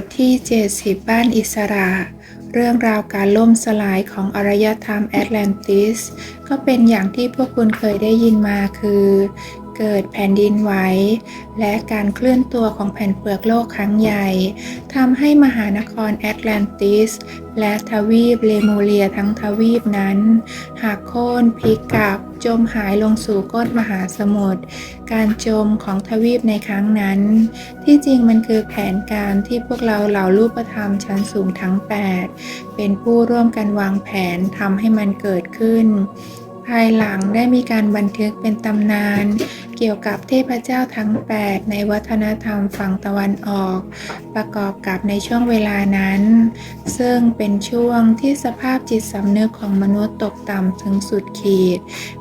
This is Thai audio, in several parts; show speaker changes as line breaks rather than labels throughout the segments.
ทที่ 70 บ้านอิสระ เรื่องราวการล่มสลายของอารยธรรมแอตแลนติส ก็เป็นอย่างที่พวกคุณเคยได้ยินมาคือ เกิดแผ่นดินไหวและการเคลื่อนตัวของแผ่นเปลือกโลกครั้งใหญ่ทำให้มหานครแอตแลนติส และทวีปเลมูเรียทั้งทวีปนั้นหักโค่นพลิกกลับจมหายลงสู่ก้นมหาสมุทร การจมของทวีปในครั้งนั้น ที่จริงมันคือแผนการที่พวกเราเหล่ารูปธรรมชั้นสูงทั้ง 8 เป็นผู้ร่วมกันวางแผนทำให้มันเกิดขึ้น ภายหลังได้มีการบันทึกเป็นตำนาน กี่ยวกับเทพเจ้าทั้ง 8 ในวัฒนธรรมฝั่งตะวันออก ประกอบกับในช่วงเวลานั้น ซึ่งเป็นช่วงที่สภาพจิตสำนึกของมนุษย์ตกต่ำถึงสุดขีด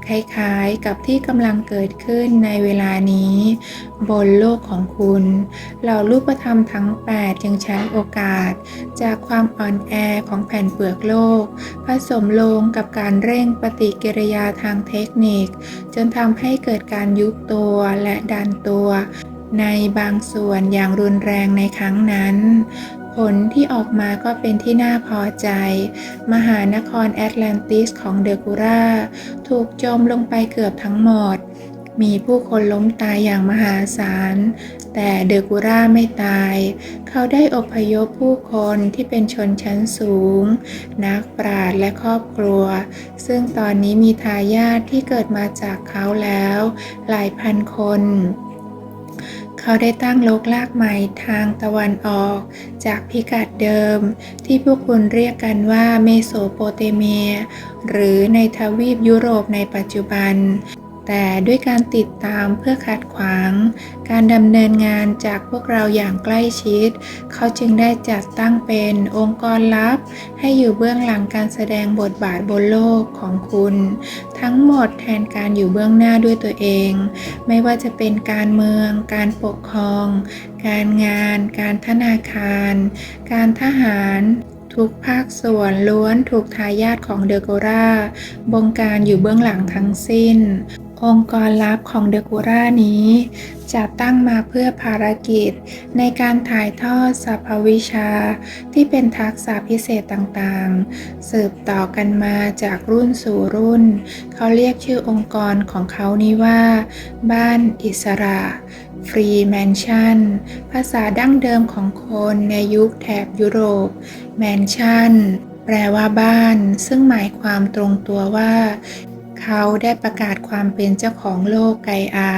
คล้ายๆกับที่กำลังเกิดขึ้นในเวลานี้ บนโลกของคุณเหล่ารูปธรรมทั้ง8จึงใช้โอกาส จากความอ่อนแอของแผ่นเปลือกโลก ผสมลงกับการเร่งปฏิกิริยาทางเทคนิค จนทำให้เกิดการยุบตัวและดันตัว ในบางส่วนอย่างรุนแรงในครั้งนั้น ผลที่ออกมาก็เป็นที่น่าพอใจ มหานครแอตแลนติสของเดกูราถูกจมลงไปเกือบทั้งหมด มีผู้คนล้มตายอย่างมหาศาล แต่เดอกูราไม่ตาย เขาได้อพยพผู้คนที่เป็นชนชั้นสูง นักปราชญ์และครอบครัว ซึ่งตอนนี้มีทายาทที่เกิดมาจากเขาแล้ว หลายพันคนเขาได้ตั้งโลกลากใหม่ทางตะวันออก จากพิกัดเดิม ที่พวกคุณเรียกกันว่าเมโสโปเตเมีย หรือในทวีปยุโรปในปัจจุบัน แต่ด้วยการติดตามเพื่อขัดขวาง การดำเนินงานจากพวกเราอย่างใกล้ชิด เขาจึงได้จัดตั้งเป็นองค์กรลับ ให้อยู่เบื้องหลังการแสดงบทบาทบนโลกของคุณ ทั้งหมดแทนการอยู่เบื้องหน้าด้วยตัวเอง ไม่ว่าจะเป็นการเมือง การปกครอง การงาน การธนาคาร การทหารทุกภาคส่วนล้วนถูกทายาทของเดอโกราบงการอยู่เบื้องหลังทั้งสิ้น องค์กรลับของเดโกรานี้ จะตั้งมาเพื่อภารกิจ ในการถ่ายทอดสรรพวิชา ที่เป็นทักษะพิเศษต่างๆ สืบต่อกันมาจากรุ่นสู่รุ่น เขาเรียกชื่อองค์กรของเขานี้ว่า บ้านอิสระฟรีแมนชั่นภาษาดั้งเดิมของคนในยุคแถบยุโรปแมนชั่นแปลว่าบ้าน ซึ่งหมายความตรงตัวว่า เขาได้ประกาศความเป็นเจ้าของโลกไกอา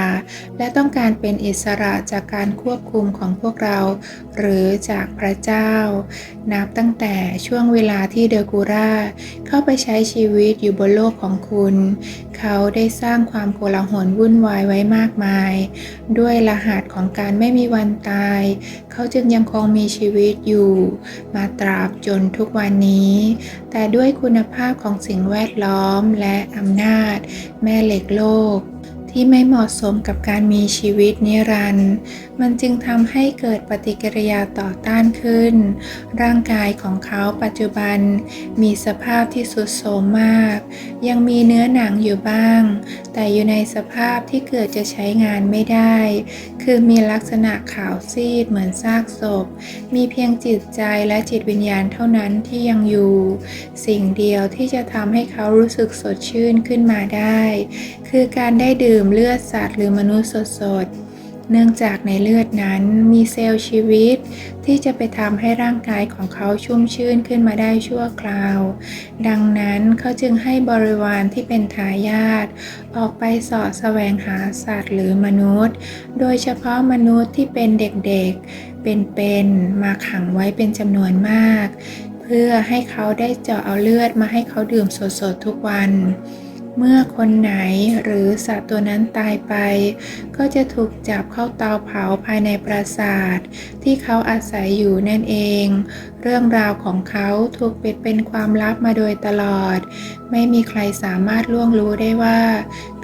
และต้องการเป็นอิสระจากการควบคุมของพวกเรา หรือจากพระเจ้า นับตั้งแต่ช่วงเวลาที่เดอกูราเข้าไปใช้ชีวิตอยู่บนโลกของคุณเขาได้สร้างความโกลาหลวุ่นวายไว้มากมาย ด้วยรหัสของการไม่มีวันตาย เขาจึงยังคงมีชีวิตอยู่ มาตราบจนทุกวันนี้ แต่ด้วยคุณภาพของสิ่งแวดล้อมและอำนาจ แม่เหล็กโลก ที่ไม่เหมาะสมกับการมีชีวิตนิรันดร์มันจึงทำให้เกิดปฏิกิริยาต่อต้านขึ้น ร่างกายของเขาปัจจุบัน มีสภาพที่สุดโทมมาก ยังมีเนื้อหนังอยู่บ้าง แต่อยู่ในสภาพที่เกิดจะใช้งานไม่ได้ คือมีลักษณะขาวซีดเหมือนซากศพ มีเพียงจิตใจและจิตวิญญาณเท่านั้นที่ยังอยู่ สิ่งเดียวที่จะทำให้เขารู้สึกสดชื่นขึ้นมาได้ คือการได้ดื่มเลือดสัตว์หรือมนุษย์สดๆ เนื่องจากในเลือดนั้นมีเซลล์ชีวิต ที่จะไปทำให้ร่างกายของเขาชุ่มชื่นขึ้นมาได้ชั่วคราว ดังนั้นเขาจึงให้บริวารที่เป็นทายาทออกไปสาะแสวงหาสัตว์หรือมนุษย์ โดยเฉพาะมนุษย์ที่เป็นเด็กๆ เป็นๆ มาขังไว้เป็นจำนวนมาก เพื่อให้เขาได้เจาะเอาเลือดมาให้เขาดื่มสดๆทุกวัน เมื่อคนไหนหรือสัตว์ตัวนั้นตายไป ก็จะถูกจับเข้าเตาเผาภายในปราสาท ที่เขาอาศัยอยู่นั่นเอง เรื่องราวของเขาถูกปิดเป็นความลับมาโดยตลอด ไม่มีใครสามารถล่วงรู้ได้ว่า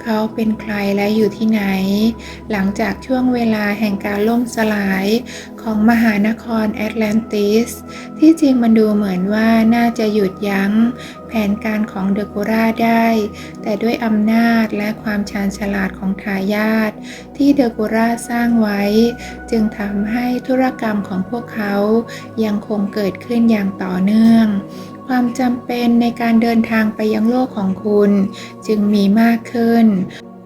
เขาเป็นใครและอยู่ที่ไหน หลังจากช่วงเวลาแห่งการล่มสลายของมหานครแอตแลนติส ที่จริงมันดูเหมือนว่าน่าจะหยุดยั้งแผนการของเดอะกูราได้ แต่ด้วยอำนาจและความชาญฉลาดของทายาทที่เดอะกูราสร้างไว้ จึงทำให้ธุรกรรมของพวกเขายังคงเกิดขึ้นอย่างต่อเนื่อง ความจำเป็นในการเดินทางไปยังโลกของคุณ จึงมีมากขึ้น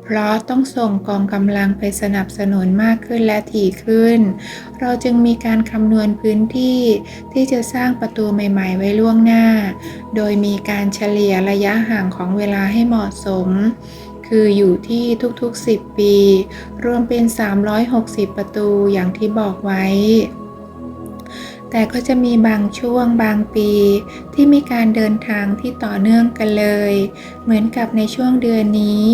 เพราะต้องส่งกองกำลังไปสนับสนุนมากขึ้นและถี่ขึ้น เราจึงมีการคำนวณพื้นที่ที่จะสร้างประตูใหม่ ๆ ไว้ล่วงหน้า โดยมีการเฉลี่ยระยะห่างของเวลาให้เหมาะสมคืออยู่ที่ทุกๆ 10 ปี รวมเป็น 360 ประตูอย่างที่บอกไว้ แต่ก็จะมีบางช่วงบางปี ที่มีการเดินทางที่ต่อเนื่องกันเลย เหมือนกับในช่วงเดือนนี้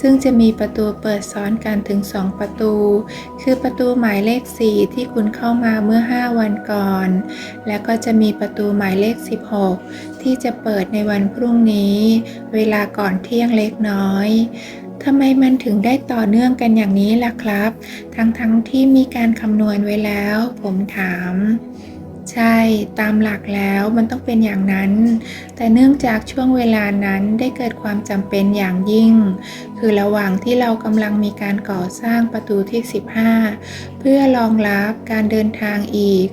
ซึ่งจะมีประตูเปิดซ้อนกันถึง 2 ประตู คือประตูหมายเลข 4 ที่คุณเข้ามาเมื่อ 5 วันก่อน และก็จะมีประตูหมายเลข 16 ที่จะเปิดในวันพรุ่งนี้ เวลาก่อนเที่ยงเล็กน้อยทำไมมันถึงได้ต่อเนื่องกันอย่างนี้ล่ะครับ ทั้งๆทที่มีการคำนวณไว้แล้ว ผมถาม ใช่ตามหลักแล้วมันต้องเป็นอย่างนั้น แต่เนื่องจากช่วงเวลานั้นได้เกิดความจำเป็นอย่างยิ่ง คือระหว่างที่เรากำลังมีการก่อสร้างประตูที่ 15 เพื่อรองรับการเดินทางอีก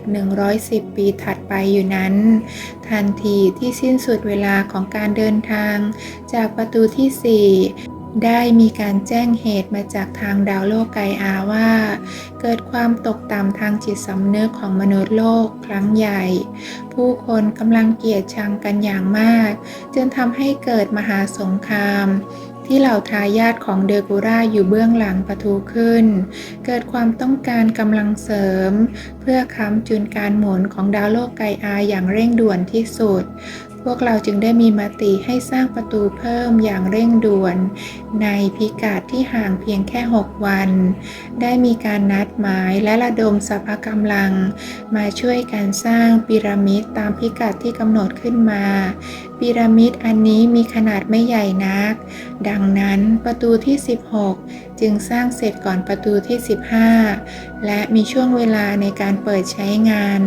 110 ปีถัดไปอยู่นั้น ทันทีที่สิ้นสุดเวลาของการเดินทางจากประตูที่ 4 ได้มีการแจ้งเหตุมาจากทางดาวโลกไกอาว่า เกิดความตกต่ำทางจิตสำนึกของมนุษย์โลกครั้งใหญ่ ผู้คนกำลังเกลียดชังกันอย่างมาก จนทำให้เกิดมหาสงคราม ที่เหล่าทายาทของเดอกูราอยู่เบื้องหลังประทุขึ้น เกิดความต้องการกำลังเสริม เพื่อค้ำจุนการหมุนของดาวโลกไกอาอย่างเร่งด่วนที่สุด พวกเราจึงได้มีมติให้สร้างประตูเพิ่มอย่างเร่งด่วน ในพิกัดที่ห่างเพียงแค่ 6 วัน ได้มีการนัดหมายและระดมสรรพกำลัง มาช่วยการสร้างพีระมิดตามพิกัดที่กำหนดขึ้นมา พีระมิดอันนี้มีขนาดไม่ใหญ่นัก ดังนั้นประตูที่ 16 จึงสร้างเสร็จก่อนประตูที่ 15 และมีช่วงเวลาในการเปิดใช้งาน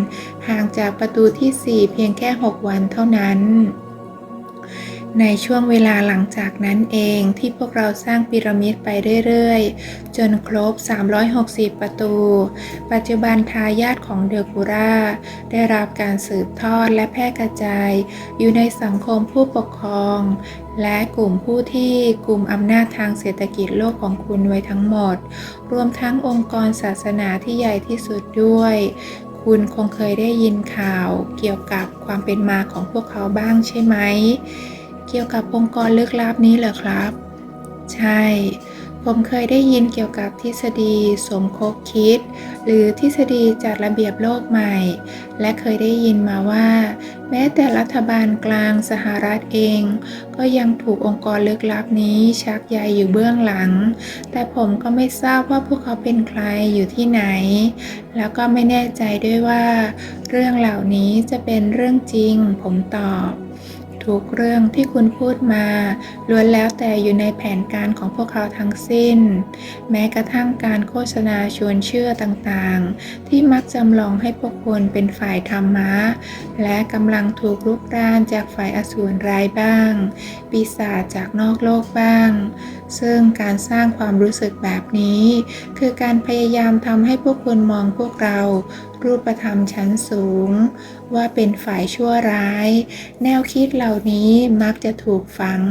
ห่างจากประตูที่ 4 เพียงแค่ 6 วันเท่านั้น ในช่วงเวลาหลังจากนั้นเองที่พวกเราสร้างพีระมิดไปเรื่อยๆ จนครบ 360 ประตู ปัจจุบันทายาทของเดอกูราได้รับการสืบทอดและแพร่กระจาย อยู่ในสังคมผู้ปกครอง และกลุ่มผู้ที่กลุ่มอำนาจทางเศรษฐกิจโลกของคุณไว้ทั้งหมด รวมทั้งองค์กรศาสนาที่ใหญ่ที่สุดด้วยคุณคงเคยได้ยินข่าวเกี่ยวกับความเป็นมาของพวกเขาบ้างใช่ไหม เกี่ยวกับองค์กรลึกลับนี้เหรอครับ ใช่ ผมเคยได้ยินเกี่ยวกับทฤษฎีสมคบคิด หรือทฤษฎีจัดระเบียบโลกใหม่ และเคยได้ยินมาว่า แม้แต่รัฐบาลกลางสหรัฐเอง ก็ยังถูกองค์กรลึกลับนี้ชักใยอยู่เบื้องหลัง แต่ผมก็ไม่ทราบว่าพวกเขาเป็นใครอยู่ที่ไหน แล้วก็ไม่แน่ใจด้วยว่า เรื่องเหล่านี้จะเป็นเรื่องจริง ผมตอบ ทุกเรื่องที่คุณพูดมาล้วนแล้วแต่อยู่ในแผนการของพวกเขาทั้งสิ้น แม้กระทั่งการโฆษณาชวนเชื่อต่างๆ ที่มักจำลองให้พวกคุณเป็นฝ่ายธรรมะ และกำลังถูกลุกรานจากฝ่ายอสูรร้ายบ้าง ปีศาจจากนอกโลกบ้าง ซึ่งการสร้างความรู้สึกแบบนี้ คือการพยายามทำให้พวกคุณมองพวกเรารูปธรรมชั้นสูง ว่าเป็นฝ่ายชั่วร้าย แนวคิดเหล่านี้มักจะถูกฝัง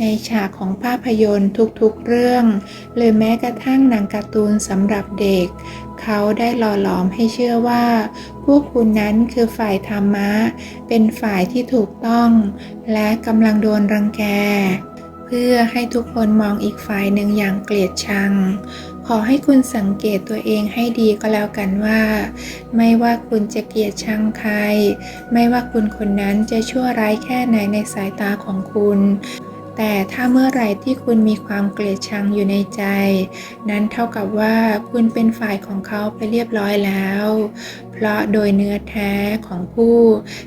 ในฉากของภาพยนตร์ทุกๆเรื่องหรือแม้กระทั่งหนังการ์ตูนสำหรับเด็ก เขาได้หล่อหลอมให้เชื่อว่า พวกคุณนั้นคือฝ่ายธรรมะ เป็นฝ่ายที่ถูกต้อง และกำลังโดนรังแกเพื่อให้ทุกคนมองอีกฝ่ายหนึ่งอย่างเกลียดชัง ขอให้คุณสังเกตตัวเองให้ดีก็แล้วกันว่า ไม่ว่าคุณจะเกลียดชังใคร ไม่ว่าคุณคนนั้นจะชั่วร้ายแค่ไหนในสายตาของคุณ แต่ถ้าเมื่อไหร่ที่คุณมีความเกลียดชังอยู่ในใจ นั้นเท่ากับว่าคุณเป็นฝ่ายของเขาไปเรียบร้อยแล้ว เพราะโดยเนื้อแท้ของผู้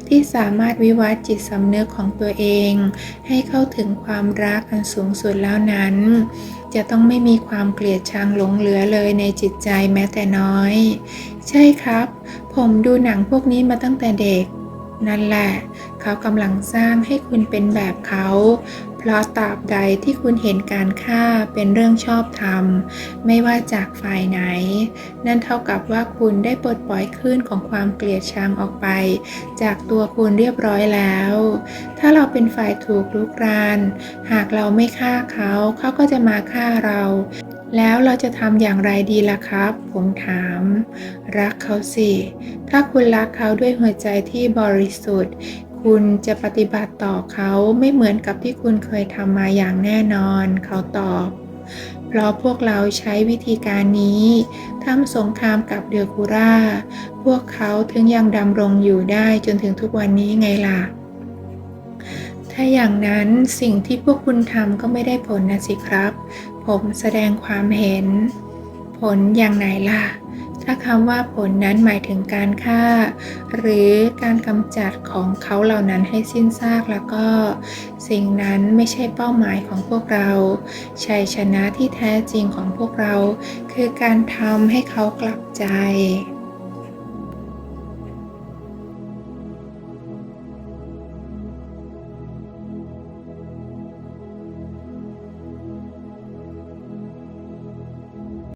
ที่สามารถวิวัฒน์จิตสำนึกของตัวเอง ให้เข้าถึงความรักอันสูงสุดแล้วนั้น จะต้องไม่มีความเกลียดชังหลงเหลือเลยในจิตใจแม้แต่น้อย ใช่ครับ ผมดูหนังพวกนี้มาตั้งแต่เด็ก นั่นแหละ เขากำลังสร้างให้คุณเป็นแบบเขา เพราะตราบใดที่คุณเห็นการฆ่าเป็นเรื่องชอบธรรม ไม่ว่าจากฝ่ายไหน นั่นเท่ากับว่าคุณได้ปลดปล่อยคลื่นของความเกลียดชังออกไป จากตัวคุณเรียบร้อยแล้ว ถ้าเราเป็นฝ่ายถูกลุกราน หากเราไม่ฆ่าเขา เขาก็จะมาฆ่าเรา แล้วเราจะทำอย่างไรดีล่ะครับ ผมถาม รักเขาสิ ถ้าคุณรักเขาด้วยหัวใจที่บริสุทธิ์ คุณจะปฏิบัติต่อเขาไม่เหมือนกับที่คุณเคยทำมาอย่างแน่นอน เขาตอบ เพราะพวกเราใช้วิธีการนี้ทำสงครามกับเดือกูราพวกเขาถึงยังดำรงอยู่ได้จนถึงทุกวันนี้ไงล่ะถ้าอย่างนั้นสิ่งที่พวกคุณทำก็ไม่ได้ผลนะสิครับ ผมแสดงความเห็น ผลอย่างไหนล่ะ ถ้าคำว่าผลนั้นหมายถึงการฆ่า หรือการกำจัดของเขาเหล่านั้นให้สิ้นซากแล้วก็ สิ่งนั้นไม่ใช่เป้าหมายของพวกเราชัยชนะที่แท้จริงของพวกเรา คือการทำให้เขากลับใจ